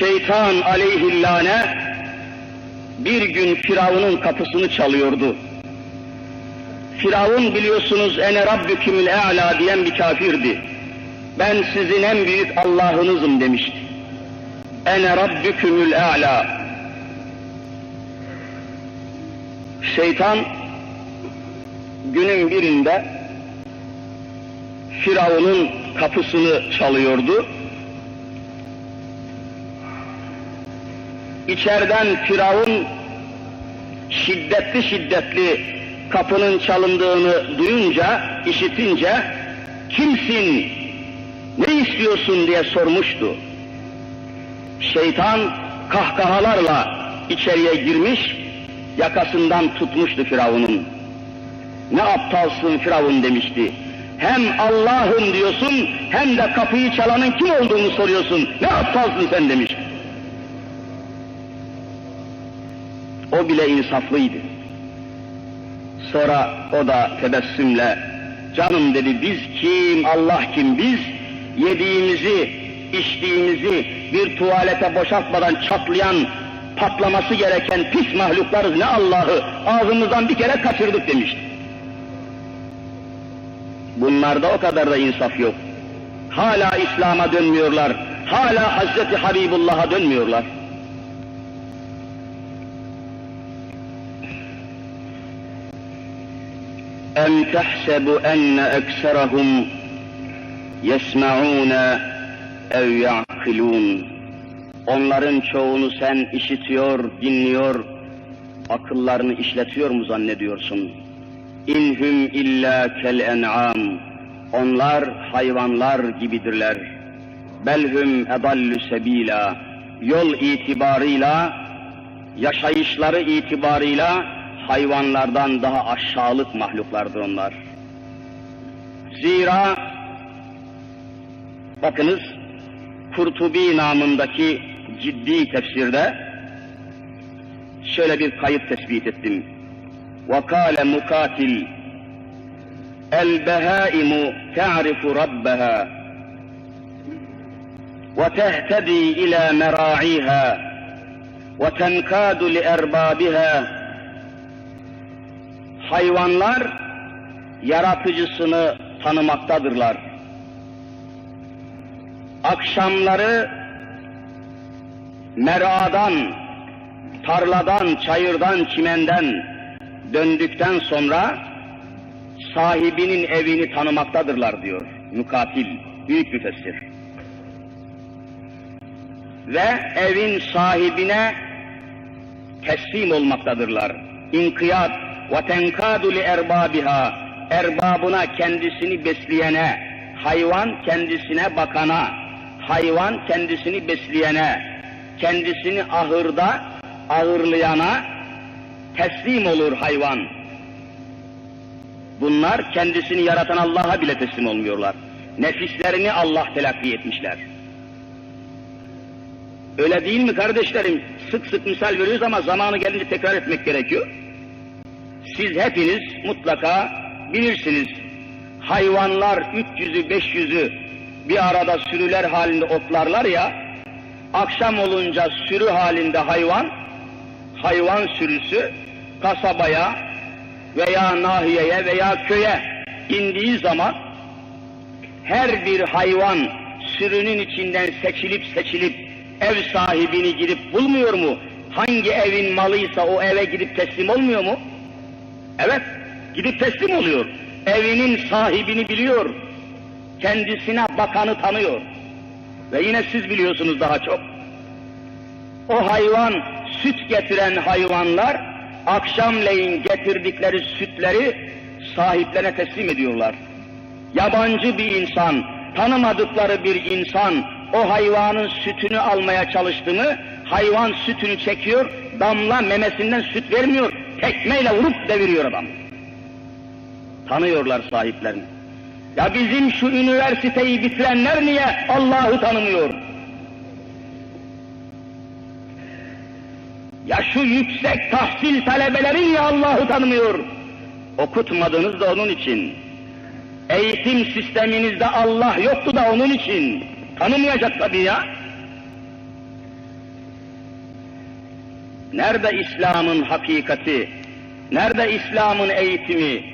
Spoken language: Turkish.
Şeytan aleyhillâne bir gün Firavun'un kapısını çalıyordu. Firavun biliyorsunuz ene rabbükümül e'la diyen bir kafirdi. Ben sizin en büyük Allah'ınızım demişti. Ene rabbükümül e'la. Şeytan günün birinde Firavun'un kapısını çalıyordu. İçeriden Firavun şiddetli şiddetli kapının çalındığını duyunca, işitince kimsin, ne istiyorsun diye sormuştu. Şeytan kahkahalarla içeriye girmiş, yakasından tutmuştu Firavun'un. Ne aptalsın Firavun demişti. Hem Allah'ım diyorsun hem de kapıyı çalanın kim olduğunu soruyorsun. Ne aptalsın sen demiş. O bile insaflıydı. Sonra o da tebessümle canım dedi biz kim Allah kim biz yediğimizi içtiğimizi bir tuvalete boşaltmadan çatlayan patlaması gereken pis mahluklarız ne Allah'ı ağzımızdan bir kere kaçırdık demişti. Bunlarda o kadar da insaf yok. Hala İslam'a dönmüyorlar. Hala Hazreti Habibullah'a dönmüyorlar. أم تحسب أن أكثرهم يسمعون أو يعقلون Onların çoğunu sen işitiyor, dinliyor, akıllarını işletiyor mu zannediyorsun? İnhum illa kel en'am. Onlar hayvanlar gibidirler. Belhum edallu sebila. Yol itibarıyla, yaşayışları itibarıyla hayvanlardan daha aşağılık mahluklardır onlar. Zira bakınız Kurtubi namındaki ciddi tefsirde şöyle bir kayıt tespit ettim. وقال مقاتل البهائم تعرف ربها وتهتدي إلى مراعيها وتنكاد لأربابها hayvanlar yaratıcısını tanımaktadırlar. Akşamları meradan, tarladan, çayırdan, çimenden döndükten sonra sahibinin evini tanımaktadırlar diyor Mukatil, büyük müfessir. Ve evin sahibine teslim olmaktadırlar. İnkiyat li erbabiha erbabına kendisini besleyene, hayvan kendisine bakana, hayvan kendisini besleyene, kendisini ahırda ağırlayana teslim olur hayvan. Bunlar kendisini yaratan Allah'a bile teslim olmuyorlar. Nefislerini Allah telakki etmişler. Öyle değil mi kardeşlerim? Sık sık misal veriyoruz ama zamanı gelince tekrar etmek gerekiyor. Siz hepiniz mutlaka bilirsiniz. Hayvanlar 300'ü 500'ü bir arada sürüler halinde otlarlar ya, akşam olunca sürü halinde hayvan, hayvan sürüsü kasabaya veya nahiyeye veya köye indiği zaman her bir hayvan sürünün içinden seçilip seçilip ev sahibini gidip bulmuyor mu? Hangi evin malıysa o eve gidip teslim olmuyor mu? Evet, gidip teslim oluyor. Evinin sahibini biliyor. Kendisine bakanı tanıyor. Ve yine siz biliyorsunuz daha çok. O hayvan, süt getiren hayvanlar, akşamleyin getirdikleri sütleri sahiplerine teslim ediyorlar. Yabancı bir insan, tanımadıkları bir insan, o hayvanın sütünü almaya çalıştı mı, hayvan sütünü çekiyor, damla memesinden süt vermiyor, tekmeyle vurup deviriyor adam. Tanıyorlar sahiplerini. Ya bizim şu üniversiteyi bitirenler niye Allah'ı tanımıyor? Ya şu yüksek tahsil talebeleri niye Allah'ı tanımıyor? Okutmadınız da onun için. Eğitim sisteminizde Allah yoktu da onun için. Tanımayacak tabii ya. Nerede İslam'ın hakikati? Nerede İslam'ın eğitimi?